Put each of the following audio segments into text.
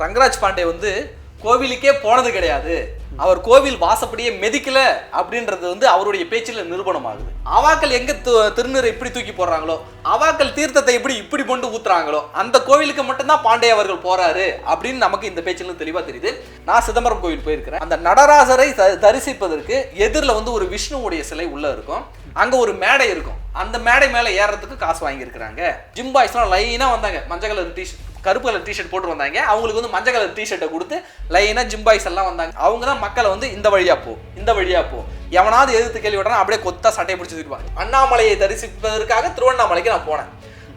ரங்கராஜ் பாண்டே வந்து கோவிலுக்கே போனது கிடையாது. அவர் கோவில் வாசப்படியே மெதிக்கல அப்படின்றது வந்து அவருடைய பேச்சில் நிரூபணமாகுது. அவாக்கள் எங்க திருநீரை இப்படி தூக்கி போடுறாங்களோ? அவாக்கள் தீர்த்தத்தை எப்படி இப்படி கொண்டு ஊத்துறாங்களோ? அந்த கோவிலுக்கு மட்டும்தான் பாண்டே அவர்கள் போறாரு அப்படின்னு நமக்கு இந்த பேச்சில் தெளிவா தெரியுது. நான் சிதம்பரம் கோவில் போயிருக்கிறேன். அந்த நடராசரை த- தரிசிப்பதற்கு எதிரில் வந்து ஒரு விஷ்ணுவுடைய சிலை உள்ள இருக்கும். அங்க ஒரு மேடை இருக்கும். அந்த மேடை மேல ஏறதுக்கு காசு வாங்கியிருக்கிறாங்க. ஜிம் பாய்ஸ்லாம் லைனா வந்தாங்க. மஞ்சள் கலர் டிஷர்ட் கருப்பு கலர் டிஷர்ட் போட்டு வந்தாங்க. அவங்களுக்கு வந்து மஞ்சள் கலர் டிஷர்ட்டை கொடுத்து லைனாக ஜிம்பாய்ஸ் எல்லாம் வந்தாங்க. அவங்க தான் மக்களை வந்து இந்த வழியாக போ இந்த வழியாக போ. எவனாவது எதிர்த்து கேள்வி விடுறான் அப்படியே கொத்தா சட்டையை பிடிச்சி தூக்கிடுவாங்க அண்ணாமலையை தரிசிப்பதற்காக திருவண்ணாமலைக்கு நான் போனேன்.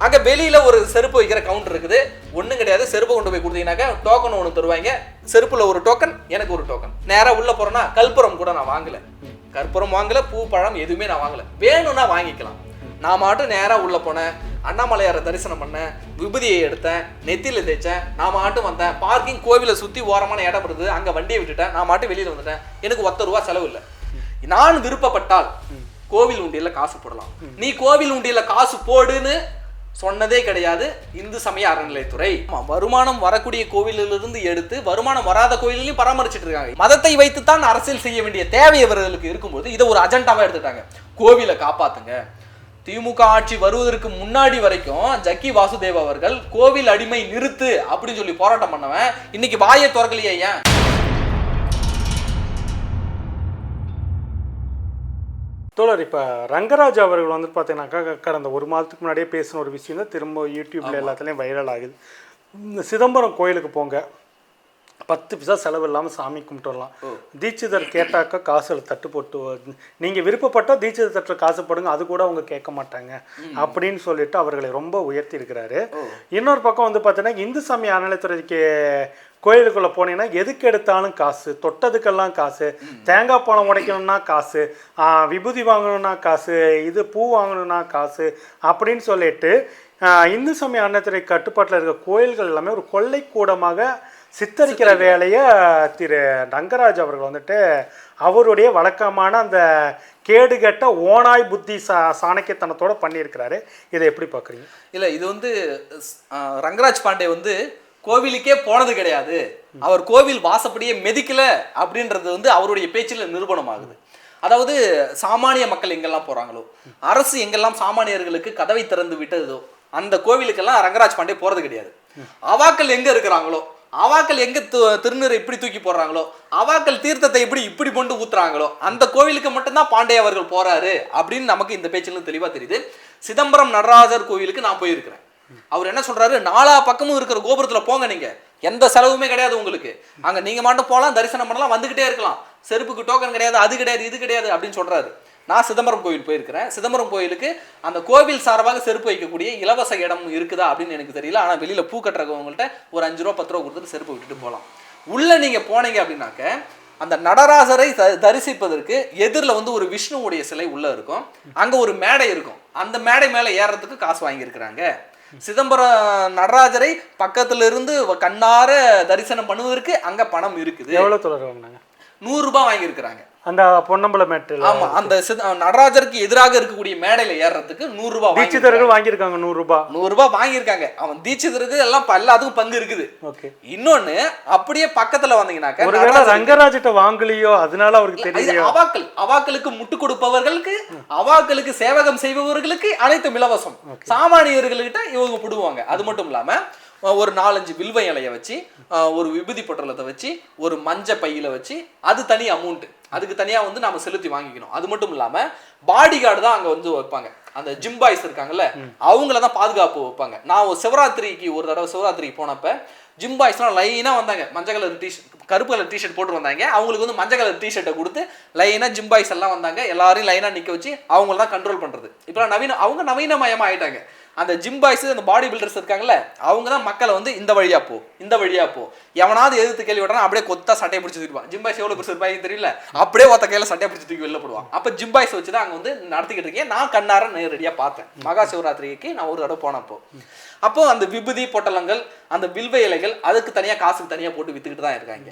அங்கே வெளியில் ஒரு செருப்பு வைக்கிற கவுண்டர் இருக்குது. ஒன்றும் கிடையாது. செருப்பு கொண்டு போய் கொடுத்தீங்கன்னாக்கா டோக்கன் ஒன்று தருவாங்க. செருப்பில் ஒரு டோக்கன் எனக்கு ஒரு டோக்கன் நேராக உள்ளே போகிறேன்னா கற்பூரம் கூட நான் வாங்கல. கற்பூரம் வாங்கல பூ பழம் எதுவுமே நான் வாங்கலை. வேணும்னா வாங்கிக்கலாம். நான் மாட்டும் நேராக உள்ளே போனேன். அண்ணாமலையாரை தரிசனம் பண்ணேன். விபதியை எடுத்தேன். நெத்தியில் தேய்ச்சேன். நான் மாட்டும் வந்தேன். பார்க்கிங் கோவிலை சுற்றி ஓரமான இடம் இருந்தது. அங்கே வண்டியை விட்டுட்டேன். நான் மாட்டும் வெளியில் வந்துட்டேன். எனக்கு ஒத்த ரூபா செலவு இல்லை. நான் விருப்பப்பட்டால் கோவில் உண்டியில் காசு போடலாம். நீ கோவில் உண்டியில் காசு போடுன்னு சொன்னதே கிடையாது. இந்து சமய அறநிலைத்துறை வருமானம் வரக்கூடிய கோவிலிலிருந்து எடுத்து வருமானம் வராத கோவிலையும் பராமரிச்சுட்டு இருக்காங்க. மதத்தை வைத்து தான் அரசியல் செய்ய வேண்டிய தேவை இவர்களுக்கு இருக்கும்போது இதை ஒரு அஜெண்டாவாக எடுத்துட்டாங்க கோவிலை காப்பாத்துங்க. திமுக ஆட்சி வருவதற்கு முன்னாடி வரைக்கும் ஜக்கி வாசுதேவ் அவர்கள் கோவில் அடிமை நிறுத்து அப்படின்னு சொல்லி போராட்டம் பண்ணவன். இன்னைக்கு வாயை திறக்கலையே ஏன்? தோழர் இப்போ ரங்கராஜ் அவர்கள் வந்து பார்த்தீங்கன்னாக்கா கடந்த ஒரு மாதத்துக்கு முன்னாடியே பேசின ஒரு விஷயம் தான் திரும்ப யூடியூப்ல எல்லாத்துலேயும் வைரல் ஆகுது. இந்த சிதம்பரம் கோயிலுக்கு போங்க. பத்து பிசா செலவு இல்லாமல் சாமி கும்பிட்டு வரலாம் தீட்சிதர் கேட்டாக்கா காசு தட்டு போட்டு வ- நீங்க விருப்பப்பட்டா தீட்சிதர் தட்டு காசு போடுங்க அது கூட அவங்க கேட்க மாட்டாங்க. அப்படின்னு சொல்லிட்டு அவர்களை ரொம்ப உயர்த்தி இருக்கிறாரு. இன்னொரு பக்கம் வந்து பார்த்தீங்கன்னா இந்து சமய அறநிலைத்துறைக்கு கோயிலுக்குள்ள போனீங்கன்னா எதுக்கு எடுத்தாலும் காசு தொட்டதுக்கெல்லாம் காசு தேங்காய் பழம் உடைக்கணும்னா காசு விபூதி வாங்கணும்னா காசு இது பூ வாங்கணும்னா காசு அப்படின்னு சொல்லிட்டு இந்து சமய அறநிலைத்துறை கட்டுப்பாட்டில் இருக்க கோயில்கள் எல்லாமே ஒரு கொள்ளைக்கூடமாக சித்தரிக்கிற வேலையை திரு ரங்கராஜ் அவர்கள் வந்துட்டு அவருடைய வழக்கமான அந்த கேடுகெட்ட ஓனாய் புத்தி சா சாணக்கியத்தனத்தோட பண்ணியிருக்கிறாரு. இதை எப்படி பார்க்குறீங்க? இல்ல இது வந்து ரங்கராஜ் பாண்டே வந்து கோவிலுக்கே போனது கிடையாது. அவர் கோவில் வாசப்படியே மெதிக்கல அப்படின்றது வந்து அவருடைய பேச்சில் நிரூபணம் ஆகுது அதாவது சாமானிய மக்கள் எங்கெல்லாம் போறாங்களோ அரசு எங்கெல்லாம் சாமானியர்களுக்கு கதவை திறந்து விட்டதோ அந்த கோவிலுக்கெல்லாம் ரங்கராஜ் பாண்டே போறது கிடையாது. அவாக்கள் எங்க இருக்கிறாங்களோ அவாக்கள் எங்கே து- திருநீரை இப்படி தூக்கி போடுறாங்களோ? அவாக்கள் தீர்த்தத்தை எப்படி இப்படி கொண்டு ஊத்துறாங்களோ? அந்த கோவிலுக்கு மட்டும்தான் பாண்டே அவர்கள் போறாரு அப்படின்னு நமக்கு இந்த பேச்சில் தெளிவாக தெரியுது. சிதம்பரம் நடராஜர் கோவிலுக்கு நான் போயிருக்கிறேன். அவர் என்ன சொல்றாரு? நாலா பக்கமும் இருக்கிற கோபுரத்துல போங்க நீங்க. எந்த செலவுமே கிடையாது உங்களுக்கு. அங்க நீங்க மட்டும் போகலாம் தரிசனம் பண்ணலாம் வந்துகிட்டே இருக்கலாம். செருப்புக்கு டோக்கன் கிடையாது அது கிடையாது இது கிடையாது அப்படின்னு சொல்றாரு. நான் சிதம்பரம் கோவில் போயிருக்கிறேன். சிதம்பரம் கோயிலுக்கு அந்த கோவில் சார்பாக செருப்பு வைக்கக்கூடிய இலவச இடம் இருக்குதா அப்படின்னு எனக்கு தெரியல. ஆனா வெளியில பூ கட்டுறவங்கள்ட்ட ஒரு அஞ்சு ரூபா பத்து ரூபா கொடுத்துட்டு செருப்பு விட்டுட்டு போகலாம் உள்ள நீங்க போனீங்க அப்படின்னாக்க அந்த நடராசரை த- தரிசிப்பதற்கு எதிரில் வந்து ஒரு விஷ்ணுவுடைய சிலை உள்ள இருக்கும். அங்க ஒரு மேடை இருக்கும். அந்த மேடை மேல ஏறுறதுக்கு காசு வாங்கியிருக்கிறாங்க. சிதம்பரம் நடராஜரை பக்கத்துல இருந்து கண்ணார தரிசனம் பண்ணுவதற்கு அங்க பணம் இருக்குது. எவ்வளோ தொடர் வாங்கினாங்க நூறு ரூபாய் வாங்கியிருக்கிறாங்க. அந்த பொன்னம்பல மேட்டில். ஆமா அந்த நடராஜருக்கு எதிராக இருக்கக்கூடிய மேடையில ஏறுறதுக்கு நூறு ரூபாய். தீட்சிதர்கள் வாங்கியிருக்காங்க நூறுரூபா நூறு ரூபாய் வாங்கியிருக்காங்க. அவன் தீட்சிதருக்கு எல்லாம் ப- எல்லாத்துக்கும் பங்கு இருக்குது. ஓகே. இன்னொன்னு அப்படியே பக்கத்துல வந்தீங்கன்னாக்க ஒருவேளை ரங்கராஜிட்ட வாங்கலையோ அதனால அவருக்கு தெரியலையோ? அவாக்கள். அவாக்களுக்கு முட்டு கொடுப்பவர்களுக்கு அவாக்களுக்கு சேவகம் செய்பவர்களுக்கு அனைத்தும் இலவசம். சாமானியர்கள்கிட்ட இவங்க புடுவாங்க. அது மட்டும் இல்லாம ஒரு நாலஞ்சு வில்வ இலைய வச்சு ஒரு விபூதி பொட்டலத்தை வச்சு ஒரு மஞ்ச பையில வச்சு அது தனி அமௌண்ட் அதுக்கு தனியா வந்து நாம செலுத்தி வாங்கிக்கணும். அது மட்டும் இல்லாம பாடி கார்டு தான் அங்க வந்து வைப்பாங்க. அந்த ஜிம் பாய்ஸ் இருக்காங்கல்ல அவங்கள தான் பாதுகாப்பு வைப்பாங்க. நான் சிவராத்திரிக்கு ஒரு தடவை சிவராத்திரிக்கு போனப்ப ஜிம் பாய்ஸ்லாம் லைனாக வந்தாங்க. மஞ்சள் கலர் டிஷர்ட் கருப்பு கலர் டிஷர்ட் போட்டு வந்தாங்க. அவங்களுக்கு வந்து மஞ்சள் கலர் டிஷர்ட்டை கொடுத்து லைனாக ஜிம் பாய்ஸ் எல்லாம் வந்தாங்க. எல்லாரையும் லைனாக நிற்க வச்சு அவங்கள தான் கண்ட்ரோல் பண்ணுறது இப்போ நவீன அவங்க நவீனமயமாக ஆயிட்டாங்க. அந்த ஜிம் பாய்ஸ் அந்த பாடி பில்டர்ஸ் இருக்காங்கல்ல அவங்க தான் மக்களை வந்து இந்த வழியா போ இந்த வழியா போ. எவனாவது எதிர்த்து கேள்வி விடனா அப்படியே கொத்தா சட்டையை பிடிச்சி தூக்கிடுவான் ஜிம் பாய்ஸ் எவ்வளோ பெருசு இருப்பாங்க தெரியல. அப்படியே ஒத்த கையில் சட்டையை பிடிச்சி தூக்கி வெளில போடுவான். அப்போ ஜிம் பாய்ஸ் வச்சு தான் அங்கே வந்து நடத்திக்கிட்டு இருக்கேன். நான் கண்ணார நேரடியாக பார்த்தேன். மகா சிவராத்திரிக்கு நான் ஒரு தடவை போனப்போ. அப்போ அந்த விபூதி பொட்டலங்கள் அந்த வில்வ இலைகள் அதுக்கு தனியாக காசுக்கு தனியாக போட்டு விற்றுக்கிட்டு தான் இருக்காங்க.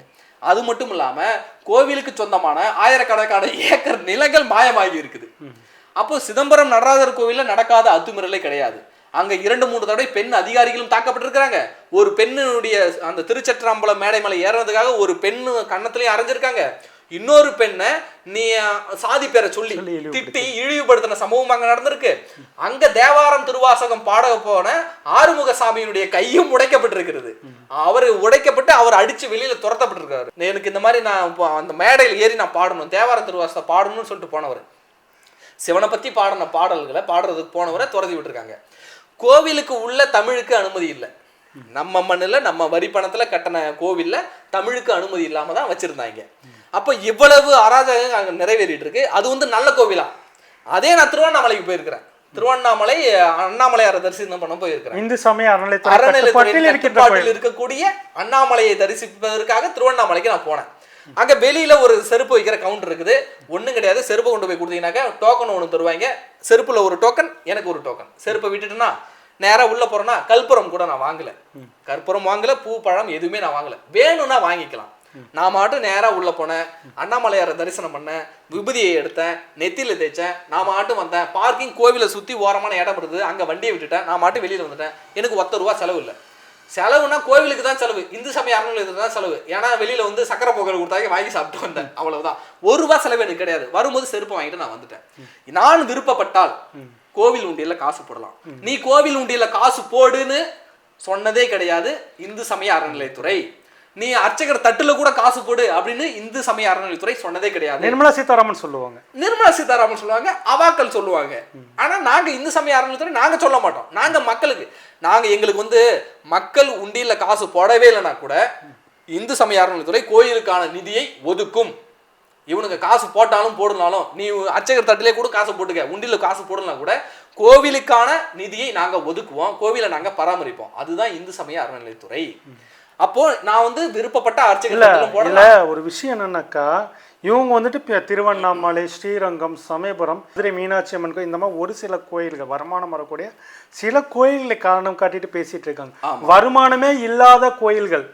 அது மட்டும் இல்லாமல் கோவிலுக்கு சொந்தமான ஆயிரக்கணக்கான ஏக்கர் நிலங்கள் மாயமாகி இருக்குது. அப்போ சிதம்பரம் நடராஜர் கோவிலில் நடக்காத அத்துமீறலே கிடையாது. அங்கே இரண்டு மூன்று தடவை பெண் அதிகாரிகளும் தாக்கப்பட்டிருக்கிறாங்க. ஒரு பெண்ணுடைய அந்த திருச்சற்றம்பலம் மேடை மலை ஏறுறதுக்காக ஒரு பெண்ணு கன்னத்துலேயும் அரைஞ்சிருக்காங்க. இன்னொரு பெண்ணை நீ சாதி பேரை சொல்லி. திட்டி இழிவுபடுத்தின சம்பவம் அங்க நடந்திருக்கு. அங்க தேவாரம் திருவாசகம் பாட போன ஆறுமுக சாமியினுடைய கையும் உடைக்கப்பட்டிருக்கிறது. அவர் உடைக்கப்பட்டு அவர் அடிச்சு வெளியில துரத்தப்பட்டிருக்காரு. எனக்கு இந்த மாதிரி நான் அந்த மேடையில் ஏறி நான் பாடணும். தேவாரம் திருவாசகம் பாடணும்னு சொல்லிட்டு போனவர். சிவனை பத்தி பாடின பாடல்களை பாடுறதுக்கு போனவரை துரத்தி விட்டுருக்காங்க. கோவிலுக்கு உள்ள தமிழுக்கு அனுமதி இல்லை. நம்ம மண்ணில் நம்ம வரி பணத்துல கட்டின கோவில்ல தமிழுக்கு அனுமதி இல்லாம தான் வச்சிருந்தாங்க. அப்போ இவ்வளவு அராஜகம் அங்க நிறைவேறிட்டு இருக்கு அது வந்து நல்ல கோவிலா? அதே நான் திருவண்ணாமலைக்கு போயிருக்கிறேன். திருவண்ணாமலை அண்ணாமலையாரை தரிசனம் பண்ண போயிருக்கிறேன். இந்து சமய கோயில். இருக்கக்கூடிய அண்ணாமலையை தரிசிப்பதற்காக திருவண்ணாமலைக்கு நான் போனேன். அங்க வெளியில ஒரு செருப்பு வைக்கிற கவுண்டர் இருக்குது. ஒண்ணும் கிடையாது. செருப்பை கொண்டு போய் கொடுத்தீங்கன்னாக்கா டோக்கன் ஒன்று தருவாங்க. செருப்புல ஒரு டோக்கன் எனக்கு ஒரு டோக்கன் செருப்பை விட்டுட்டுனா நேரா உள்ள போறேன்னா கற்பூரம் கூட நான் வாங்கல. கற்பூரம் வாங்கல பூ பழம் எதுவுமே நான் வாங்கல. வேணும்னா வாங்கிக்கலாம். நான் மாட்டும் நேரா உள்ள போனேன் அண்ணாமலையாரை தரிசனம் பண்ணேன் விபூதியை எடுத்தேன் நெத்தியில தேய்ச்சேன் நான் மாட்டும் வந்தேன் பார்க்கிங் கோவிலை சுத்தி ஓரமான இடம் இருந்தது அங்க வண்டியை விட்டுட்டேன் நான் மாட்டும் வெளியில வந்துட்டேன். எனக்கு ஒத்த ரூபா செலவு இல்லை. செலவுனா கோவிலுக்கு தான் செலவு இந்து சமய அறநிலையத்துக்கு தான் செலவு. ஏன்னா வெளியில வந்து சக்கரை பொங்கல் கொடுத்தாங்க வாங்கி சாப்பிட்டு வந்தேன் அவ்வளவுதான். ஒரு ரூபா செலவு எனக்கு கிடையாது. வரும்போது செருப்பு வாங்கிட்டு நான் வந்துட்டேன். நான் விருப்பப்பட்டால் கோவில் உண்டியல்ல காசு போடலாம். நீ கோவில் உண்டியல்ல காசு போடுன்னு சொன்னதே கிடையாது இந்து சமய அறநிலையத்துறை நீ அர்ச்சகர் தட்டுல கூட காசு போடு அப்படின்னு இந்து சமய அறநிலையத்துறை சொன்னதே கிடையாது. நிர்மலா சீதாராமன் சொல்லுவாங்க. நிர்மலா சீதாராமன் சொல்லுவாங்க அவாக்கள் சொல்லுவாங்க. ஆனா நாங்க இந்து சமய அறநிலையத்துறை நாங்க சொல்ல மாட்டோம். நாங்க மக்களுக்கு நாங்க எங்களுக்கு வந்து மக்கள் உண்டியல்ல காசு போடவே இல்லைனா கூட இந்து சமய அறநிலையத்துறை கோயிலுக்கான நிதியை ஒதுக்கும். இவனுக்கு காசு போட்டாலும் போடனாலும் நீ அர்ச்சகர் தட்டிலே கூட காசு போட்டுக்க. உண்டியல காசு போடலாம் கூட கோவிலுக்கான நிதியை நாங்க ஒதுக்குவோம். கோவிலை நாங்க பராமரிப்போம். அதுதான் இந்து சமய அறநிலையத்துறை. அப்போ நான் வந்து விருப்பப்பட்ட அர்ச்சகர் இல்ல தட்டிலும் இல்ல போடலாம் ஒரு விஷயம் என்னன்னாக்கா இவங்க வந்துட்டு திருவண்ணாமலை ஸ்ரீரங்கம் சமயபுரம் மதுரை மீனாட்சி அம்மன் கோயில் இந்த மாதிரி ஒரு சில கோயில்கள் வருமானம் வரக்கூடிய சில கோயில்களை காரணம் காட்டிட்டு பேசிட்டு இருக்காங்க. வருமானமே இல்லாத கோயில்கள்.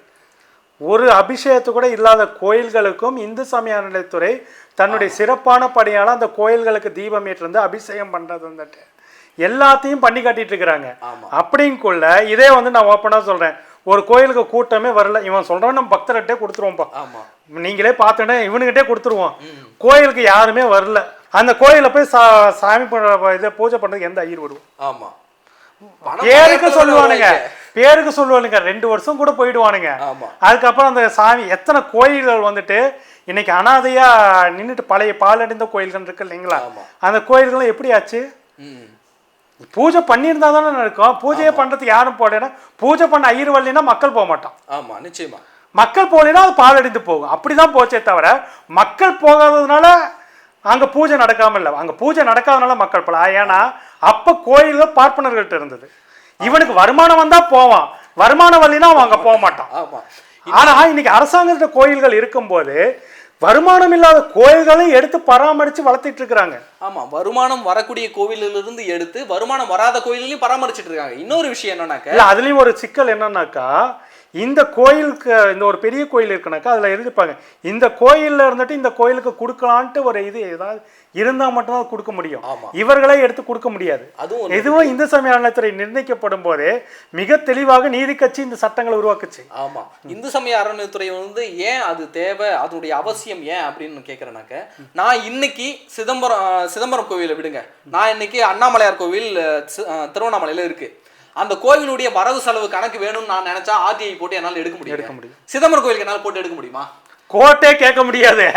ஒரு அபிஷேகத்து கூட இல்லாத கோயில்களுக்கும் இந்து சமய அறநிலையத்துறை தன்னுடைய சிறப்பான பணியால அந்த கோயில்களுக்கு தீபம் ஏற்றிருந்து அபிஷேகம் பண்றது வந்துட்டு. எல்லாத்தையும் பண்ணி காட்டிட்டு இருக்கிறாங்க. அப்படிங்குள்ள இதே வந்து நான் ஓப்பனாக சொல்றேன். ஒரு கோயிலுக்கு கூட்டமே வரல. இவன் சொல்றான் நம்ம பக்தர்கிட்டே கொடுத்துருவோம்ப்பா. ஆமா. நீங்களே பார்த்தோன்னே இவனுக்கிட்டே கொடுத்துருவோம். கோயிலுக்கு யாருமே வரல. அந்த கோயிலில் போய் சா சாமி இதை பூஜை பண்றதுக்கு எந்த ஐயர் வருவோம் ஆமா. பணம் பேருக்கு சொல்லுவானுங்க. பேருக்கு சொல்லுவானுங்க. ரெண்டு வருஷம் கூட போயிடுவானுங்க. அதுக்கப்புறம் அந்த சாமி எத்தனை கோயில்கள் வந்துட்டு இன்னைக்கு அனாதையா நின்றுட்டு பழைய பாலடைந்த கோயில்கள் இருக்கு இல்லைங்களா. அந்த கோயில்களும் எப்படி ஆச்சு? பூஜை பண்ணியிருந்தா தானே நடக்கும். பூஜையே பண்றதுக்கு யாரும் போடலைன்னா பூஜை பண்ண ஐயர் வரலைன்னா மக்கள் போக மாட்டான். ஆமா நிச்சயமா. மக்கள் போகலைன்னா அது பாலடைந்து போகும். அப்படிதான் போச்சே தவிர மக்கள் போகாததுனால அங்க பூஜை நடக்காம இல்லை. அங்க பூஜை நடக்காதனால மக்கள் போல ஏன்னா அப்ப கோயில்கள் பார்ப்பனர்கள்ட்ட இருந்தது. இவனுக்கு வருமானம் வந்தா போவான். வருமானம் வரலைன்னா அவன் அங்க போக மாட்டான். ஆமா. ஆனா இன்னைக்கு அரசாங்கத்துல கோயில்கள் இருக்கும்போது வருமானம் இல்லாத கோயில்களையும் எடுத்து பராமரிச்சு வளர்த்திட்டு இருக்கிறாங்க. ஆமா வருமானம் வரக்கூடிய கோவிலிலிருந்து எடுத்து வருமானம் வராத கோயிலையும் பராமரிச்சிட்டு இருக்காங்க. இன்னொரு விஷயம் என்னன்னாக்க இல்ல அதுலயும் ஒரு சிக்கல் என்னன்னாக்கா இந்த கோயிலுக்கு இந்த ஒரு பெரிய கோயில் இருக்குனாக்கா அதுல எழுதிப்பாங்க இந்த கோயில்ல இருந்துட்டு இந்த கோயிலுக்கு கொடுக்கலான்ட்டு ஒரு இது ஏதாவது இருந்தா மட்டும்தான் கொடுக்க முடியும். இவர்களே எடுத்து கொடுக்க முடியாது. அதுவும். இதுவும் இந்து சமய அறநிலையத்துறை நிர்ணயிக்கப்படும் போதே மிக தெளிவாக நீதி கட்சி இந்த சட்டங்களை உருவாக்குச்சு. ஆமா. இந்து சமய அறநிலையத்துறை வந்து ஏன் அது தேவை? அதனுடைய அவசியம் ஏன் அப்படின்னு கேட்குறேனாக்க நான் இன்னைக்கு சிதம்பரம் சிதம்பரம் கோவிலை விடுங்க. நான் இன்னைக்கு அண்ணாமலையார் கோவில் திருவண்ணாமலையில இருக்கு. அந்த கோவிலுடைய வரவு செலவு கணக்கு வேணும்னு நான் நினைச்சா ஆர்டிஐ போட்டு என்னால எடுக்க எடுக்க முடியும். முடியும். சிதம்பரம் கோயிலுக்கு என்னால போட்டு எடுக்க முடியுமா? கோர்ட்டே கேட்க முடியாது.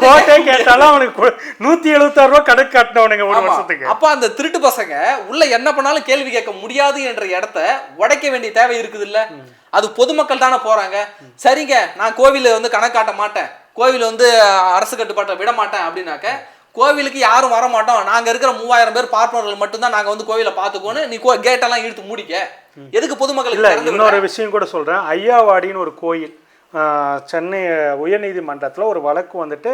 கேட்க கேட்டாலும் அவனுக்கு கு- நூத்தி எழுபத்தாறு ரூபாய் கணக்கு கட்டினவனுங்க ஒரு. வருஷத்துக்கு. அப்ப அந்த திருட்டு பசங்க உள்ள என்ன பண்ணாலும் கேள்வி கேட்க முடியாது என்ற இடத்த உடைக்க வேண்டிய தேவை இருக்குது இல்ல அது பொதுமக்கள் தானே போறாங்க. சரிங்க நான் கோவில வந்து கணக்காட்ட மாட்டேன். கோவில் வந்து அரசு கட்டுப்பாட்டை விட மாட்டேன் அப்படின்னாக்க கோவிலுக்கு யாரும் வர மாட்டோம். நாங்க இருக்கிற மூவாயிரம் பேர் பார்ட்னர்கள் மட்டும்தான் நாங்க வந்து கோவிலை பார்த்துக்கோன்னு நீ கேட்டெல்லாம் இழுத்து மூடிக்க. எதுக்கு இல்ல திறந்து இன்னொரு? விஷயம் கூட சொல்றேன். ஐயாவாடின்னு ஒரு கோயில். சென்னை உயர்நீதிமன்றத்துல ஒரு வழக்கு வந்துட்டு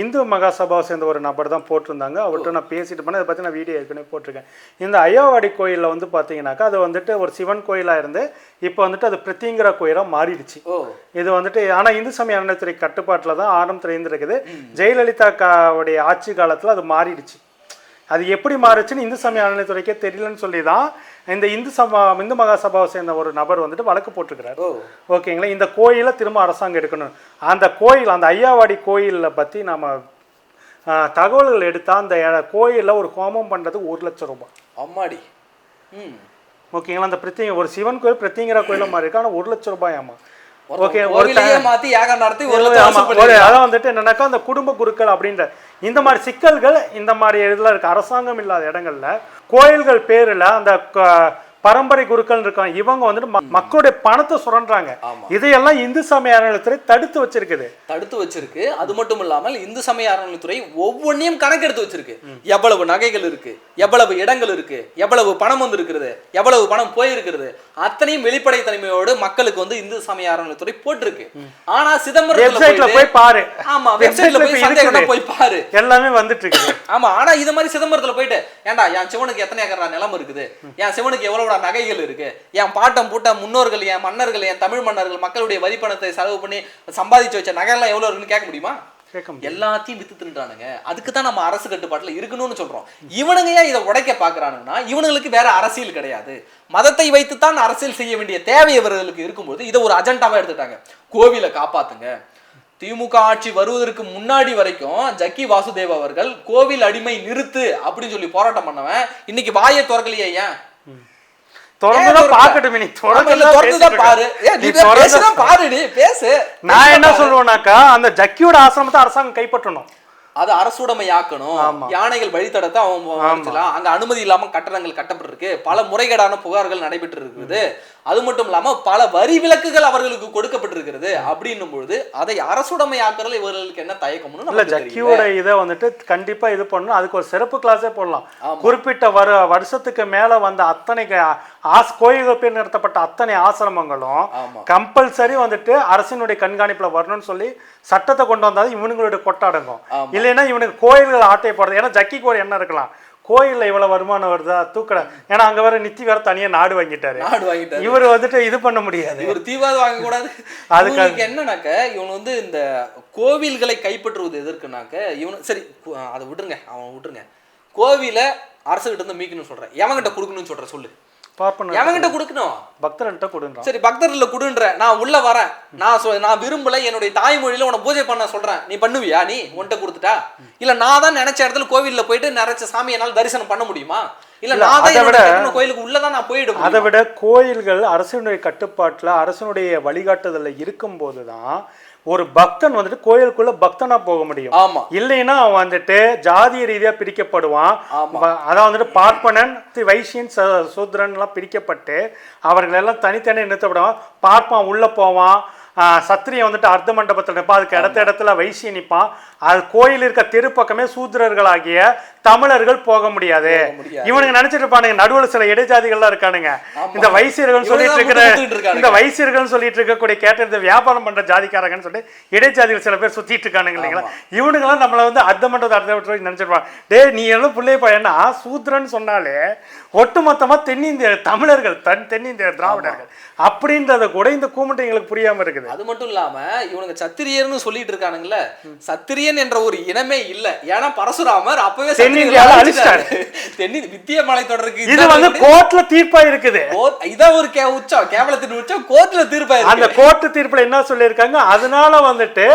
இந்து மகாசபாவை சேர்ந்த ஒரு நபர் தான் போட்டிருந்தாங்க. அவர்கிட்ட நான் பேசிட்டு பண்ணேன் அதை பற்றி நான் வீடியோ ஏற்கனவே போட்டிருக்கேன். இந்த ஐயாவாடி கோயிலில் வந்து பார்த்தீங்கன்னாக்கா அது வந்துட்டு ஒரு சிவன் கோயிலாக இருந்து இப்போ வந்துட்டு அது பிரித்திங்கிற கோயிலாக மாறிடுச்சு. இது வந்துட்டு ஆனால் இந்து சமய அறநிலையத்துறை கட்டுப்பாட்டில் தான் ஆரம்பத்தில் இருந்திருக்குது. ஜெயலலிதா காவுடைய ஆட்சி காலத்தில் அது மாறிடுச்சு. அது எப்படி மாறுச்சுன்னு இந்து சமய அறநிலையத்துறைக்கே தெரியலன்னு சொல்லி தான் இந்த இந்து சபா இந்து மகா சபாவை சேர்ந்த ஒரு நபர் வந்துட்டு வழக்கு போட்டிருக்கிறார். ஓகேங்களா? இந்த கோயிலை திரும்ப அரசாங்கம் எடுக்கணும். அந்த கோயில் அந்த ஐயாவாடி கோயிலில் பற்றி நம்ம ஆஹ், தகவல்கள் எடுத்தால் அந்த கோயிலில் ஒரு ஹோமம் பண்ணுறது ஒரு லட்சம் ரூபாய். அம்மாடி. ம். ஓகேங்களா? அந்த பிரத்யேக ஒரு சிவன் கோயில் பிரத்யேங்கிற கோயில மாதிரி இருக்கு. ஆனால் ஒரு லட்சம் ரூபாய் ஆமா. ஓகே ஒரு மாத்தி யாகம் நடத்தி ஒரு. அதான் வந்துட்டு என்னன்னாக்கா அந்த குடும்ப குருக்கள் அப்படின்ற இந்த மாதிரி சிக்கல்கள் இந்த மாதிரி இதில் இருக்கு அரசாங்கம் இல்லாத இடங்கள்ல கோயில்கள் பேர்ல அந்த பரம்பரை குருக்கள் இருக்காங்க. இவங்க வந்துட்டு மக்களுடைய பணத்தை சுரண்டுறாங்க. ஆமா. இதையெல்லாம் இந்து சமய அறநிலையத்துறை தடுத்து வச்சிருக்குது. தடுத்து வச்சிருக்கு. அது மட்டும் இல்லாமல் இந்து சமய அறநிலைத்துறை ஒவ்வொன்றையும் கணக்கெடுத்து வச்சிருக்கு. எவ்வளவு நகைகள் இருக்கு? எவ்வளவு இடங்கள் இருக்கு? எவ்வளவு பணம் வந்து இருக்கிறது எவ்வளவு பணம் போயிருக்கிறது? அத்தனையும் வெளிப்படைத்தன்மையோடு மக்களுக்கு வந்து இந்து சமய அறநிலைத்துறை போட்டிருக்கு. ஆனா போயிட்டு- போய் பாரு. ஆமா வெப்சைட்ல போய் இருக்குது. போய் பாரு. எல்லாமே வந்துட்டு இருக்குது. ஆமா ஆனா இது மாதிரி சிதம்பரத்துல போயிட்டு ஏன்டா என் சிவனுக்கு எத்தனை ஏக்கரா நிலம் இருக்குது? என் சிவனுக்கு எவ்வளவுடா நகைகள் இருக்கு. என் பாட்டம் பூட்டம் முன்னோர்கள் என் மன்னர்கள் என் தமிழ் மன்னர்கள் மக்களுடைய வரி பணத்தை செலவு பண்ணி சம்பாதிச்சு வச்ச நகைலாம் எவ்வளவு இருக்குன்னு கேட்க முடியுமா? எல்லாத்தையும் வித்து தின்றானுங்க அதுக்கு தான் நம்ம அரசு கட்டுப்பாட்டுல இருக்கணும்னு சொல்றோம். இவனுங்க ஏன் இதை உடைக்க பாக்குறானுங்கன்னா இவனுங்களுக்கு வேற அரசியல் கிடையாது. மதத்தை வைத்துத்தான் அரசியல் செய்ய வேண்டிய தேவை இவர்களுக்கு இருக்கும்போது இதை ஒரு அஜெண்டாவா எடுத்துட்டாங்க. கோவிலை காப்பாத்துங்க. திமுக ஆட்சி வருவதற்கு முன்னாடி வரைக்கும் ஜக்கி வாசுதேவ் அவர்கள் கோவில் அடிமை நிறுத்து அப்படின்னு சொல்லி போராட்டம் பண்ணவன் இன்னைக்கு வாயை திறக்கலையே ஏன்? நீ திறந்துதான் பாரு. நீ பேசு. நான் என்ன சொல்லுவேன்னாக்கா அந்த ஜக்கியோட ஆசிரமத்தை அரசாங்கம் கைப்பற்றணும். அது அரசுடைமை ஆக்கணும். யானைகள் வழித்தடத்தை அவன் அங்க அனுமதி இல்லாம கட்டணங்கள் கட்டப்பட்டிருக்கு. பல முறைகேடான புகார்கள் நடைபெற்று இருக்குது. அது மட்டும் இல்லாம பல வரி விலக்குகள் அவர்களுக்கு கொடுக்கப்பட்டிருக்கிறது அப்படின்னும் பொழுது அதை அரசுடைமை ஆக்குறதுல இவர்களுக்கு என்ன தயக்கம்னு இல்ல. ஜக்கியோட இதை வந்துட்டு கண்டிப்பா இது பண்ணணும் அதுக்கு ஒரு சிறப்பு கிளாஸே போடலாம். குறிப்பிட்ட வரு வருஷத்துக்கு மேல வந்த அத்தனை ஆஸ் கோயில்கள் நடத்தப்பட்ட அத்தனை ஆசிரமங்களும் கம்பல்சரி வந்துட்டு அரசினுடைய கண்காணிப்புல வரணும்னு சொல்லி சட்டத்தை கொண்டு வந்தாலும் இவனுங்களுடைய கொட்டாடங்கும். இல்லைன்னா இவனுக்கு கோயில்கள் ஆட்டையை போடுறது ஏன்னா ஜக்கிக்கு ஒரு எண்ணம் இருக்கலாம் கோயில்ல இவ்வளவு வருமானம் வருதா? தூக்கட. ஏன்னா அங்க வேற நித்தி வேற தனியா நாடு வாங்கிட்டாரு. நாடு வாங்கிட்டாரு. இவர் வந்துட்டு இது பண்ண முடியாது. இவர் தீவாத வாங்க கூடாது அதுக்கு- என்னன்னாக்க இவன் வந்து இந்த கோவில்களை கைப்பற்றுவது எதற்குனாக்க இவனு சரி அதை விட்டுருங்க அவன் விட்டுருங்க. கோவிலை அரசு கிட்ட இருந்து மீக்கணும்னு சொல்றேன். எவன்கிட்ட கொடுக்கணும்னு சொல்ற சொல்லு. பார்ப்பன எவன்கிட்ட கொடுக்கணும்? பக்தர்கிட்ட கொடுன்றான் சரி பக்தர்ல குடுன்ற நான் உள்ள வரேன். நான் நான் விரும்பல என்னுடைய தாய்மொழியில உன பூஜை பண்ண சொல்றேன். நீ பண்ணுவியா? நீ உன்கிட்ட கொடுத்துட்டா? இல்ல நான் தான் நினைச்ச இடத்துல கோவில்ல போயிட்டு நினைச்ச சாமி என்னால தரிசனம் பண்ண முடியுமா? இல்ல நான் தான் அதை விட- கோயிலுக்கு உள்ளதான் நான் போயிட அதை விட கோயில்கள் அரசினுடைய கட்டுப்பாட்டுல அரசனுடைய வழிகாட்டுதல்ல இருக்கும்போது தான் ஒரு பக்தன் வந்துட்டு கோயிலுக்குள்ள பக்தனா போக முடியும். ஆமா. இல்லைன்னா அவன் வந்துட்டு ஜாதிய ரீதியா பிரிக்கப்படுவான். அதான் வந்துட்டு பார்ப்பனன் வைசியன் ச- சூத்ரன்லாம் பிரிக்கப்பட்டு அவர்கள் எல்லாம் தனித்தனி நிறுத்தப்படுவான். பார்ப்பான் உள்ள போவான். சத்திரியன் வந்துட்டு அர்த்த மண்டபத்தில் நிற்பான். அதுக்கு இடத்த இடத்துல வைசியன் நிற்பான். அது கோயில் இருக்க தெருப்பக்கமே சூத்திரர்களாகிய தமிழர்கள் போக முடியாது. இவனுங்க நினைச்சிட்டு இருப்பானுங்க நடுவுல சில இடைஜாதிகள்லாம் இருக்கானுங்க. இந்த வைசியர்கள் சொல்லிட்டு இருக்கிற. இந்த வைசியர்கள் சொல்லிட்டு இருக்கக்கூடிய கேட்ட இந்த வியாபாரம் பண்ற ஜாதிக்காரங்கன்னு சொல்லி இடைஜாதிகள் சில பேர் சுத்திட்டு இருக்கானுங்க இல்லைங்களா? இவனுங்கெல்லாம் நம்மள வந்து அர்த்த மண்டபத்தை அர்த்த மண்டபம் நினைச்சிருப்பான் டேய் நீ எல்லாம் பிள்ளைய பையனா சூத்ரன்னு சொன்னாலே ஒட்டுமொத்தமா தென்னிந்திய தமிழர்கள் தன் தென்னிந்திய திராவிடர்கள் அப்படின்றத கூட இந்த கூமுட்டைங்களுக்கு புரியாம இருக்குது. அது மட்டும் இல்லாம இவனுங்க சத்திரியர்னு சொல்லிட்டு இருக்கானுங்கல்ல சத்திரியன் என்ற ஒரு இனமே இல்ல. ஏன்னா பரசுராமர் அப்பவே தென்னிந்தியால அழிச்சிட்டாரு. தென்னி வித்திய மலை தொடருக்கு இது வந்து கோர்ட்ல தீர்ப்பா இருக்குது இதான் ஒரு கே உச்சம் கேவலத்தின் உச்சம் கோர்ட்ல தீர்ப்பாயிருக்கு அந்த கோர்ட்டு தீர்ப்புல என்ன சொல்லியிருக்காங்க? அதனால வந்துட்டு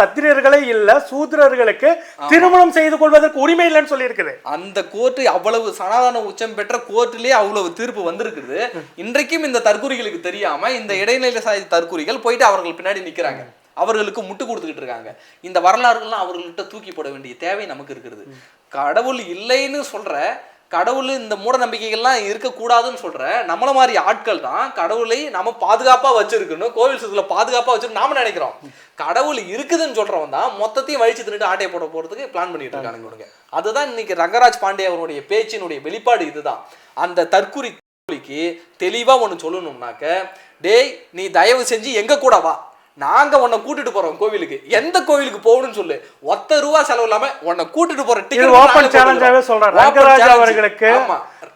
சத்திரியர்களே இல்ல சூத்திரர்களுக்கு திருமணம் செய்து கொள்வதற்கு உரிமை இல்லைன்னு சொல்லியிருக்குது. அந்த கோர்ட் அவ்வளவு சனாதன உச்சம் பெற்ற கோர்ட்டிலேயே அவ்வளவு தீர்ப்பு வந்திருக்குது. இன்றைக்கும் இந்த தற்கூரிகளுக்கு தெரியாம இந்த இடைநிலை சாதி தற்கூரிகள் போயிட்டு அவர்கள் பின்னாடி நிக்கிறாங்க. அவர்களுக்கு முட்டு கொடுத்துக்கிட்டு இருக்காங்க. இந்த வரலாறுகள்லாம் அவர்கள்ட்ட தூக்கி போட வேண்டிய தேவை நமக்கு இருக்கிறது கடவுள் இல்லைன்னு சொல்கிற கடவுள் இந்த மூட நம்பிக்கைகள்லாம் இருக்கக்கூடாதுன்னு சொல்கிற நம்மள மாதிரி ஆட்கள் தான் கடவுளை நம்ம பாதுகாப்பாக வச்சுருக்கணும் கோவில் சுற்றுல பாதுகாப்பாக வச்சுருக்கணும் நாம நினைக்கிறோம். கடவுள் இருக்குதுன்னு சொல்கிறவன் தான் மொத்தத்தையும் வழிச்சு தின்னுட்டு ஆட்டையை போட போகிறதுக்கு பிளான் பண்ணிட்டு இருக்கானுங்க இவனுங்க. அதுதான் இன்னைக்கு ரங்கராஜ் பாண்டே அவருடைய பேச்சினுடைய வெளிப்பாடு இதுதான். அந்த தற்குறி தெளிவாக ஒன்று சொல்லணும்னாக்க டேய் நீ தயவு செஞ்சு எங்கள் கூட வா. நாங்க உன்னை கூட்டிட்டு போறோம் கோவிலுக்கு. எந்த கோவிலுக்கு போகணும்னு சொல்லு. ஒத்த ரூபா செலவு இல்லாம உன்னை கூட்டிட்டு போற இது டிக்கெட் ஓபன் சேலஞ்சாவே சொல்றேன். ரங்கராஜ் அவர்களுக்கு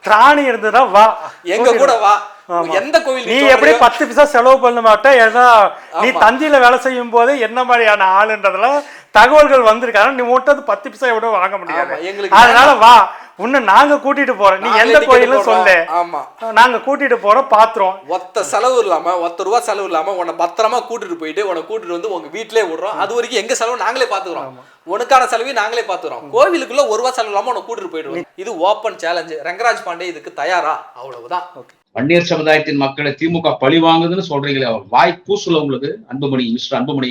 திராணி இருந்ததுன்னா வா. எங்க கூட வா. எந்த கோவில் நீ எப்படி பத்து பைசா செலவு பண்ண மாட்ட? ஏன்னா நீ தந்தியில வேலை செய்யும் போது என்ன மாதிரியான ஆளுன்றதெல்லாம் தகவல்கள் வந்திருக்கு. ஆனா நீ மட்டும் பத்து பைசா விட வாங்க முடியாது. அதனால வா. உன்னை நாங்க கூட்டிட்டு போறோம். நீ எந்த கோயிலும். சொல்லு. ஆமா. நாங்க கூட்டிட்டு போறோம் பாத்துறோம். ஒத்த செலவு இல்லாம ஒத்த ரூபா செலவு இல்லாம உன்னை பத்திரமா கூட்டிட்டு போயிட்டு உன்னை கூட்டிட்டு வந்து உங்க வீட்டிலே விடுறோம். அது வரைக்கும் எங்க செலவு நாங்களே பாத்துக்கிறோம். உனக்கான செலவையும் நாங்களே பாத்துக்கிறோம். கோவிலுக்குள்ள ஒரு ரூபா செலவு இல்லாம உன்னை கூட்டிட்டு போயிடுவோம். இது ஓப்பன் சேலஞ்சு ரங்கராஜ் பாண்டே இதுக்கு தயாரா? அவ்வளவுதான். வன்னியர் சமுதாயத்தின் மக்களை திமுக பழி வாங்குதுன்னு சொல்றீங்களே வாய் கூசுல உங்களுக்கு அன்புமணி மிஸ்டர் அன்புமணி.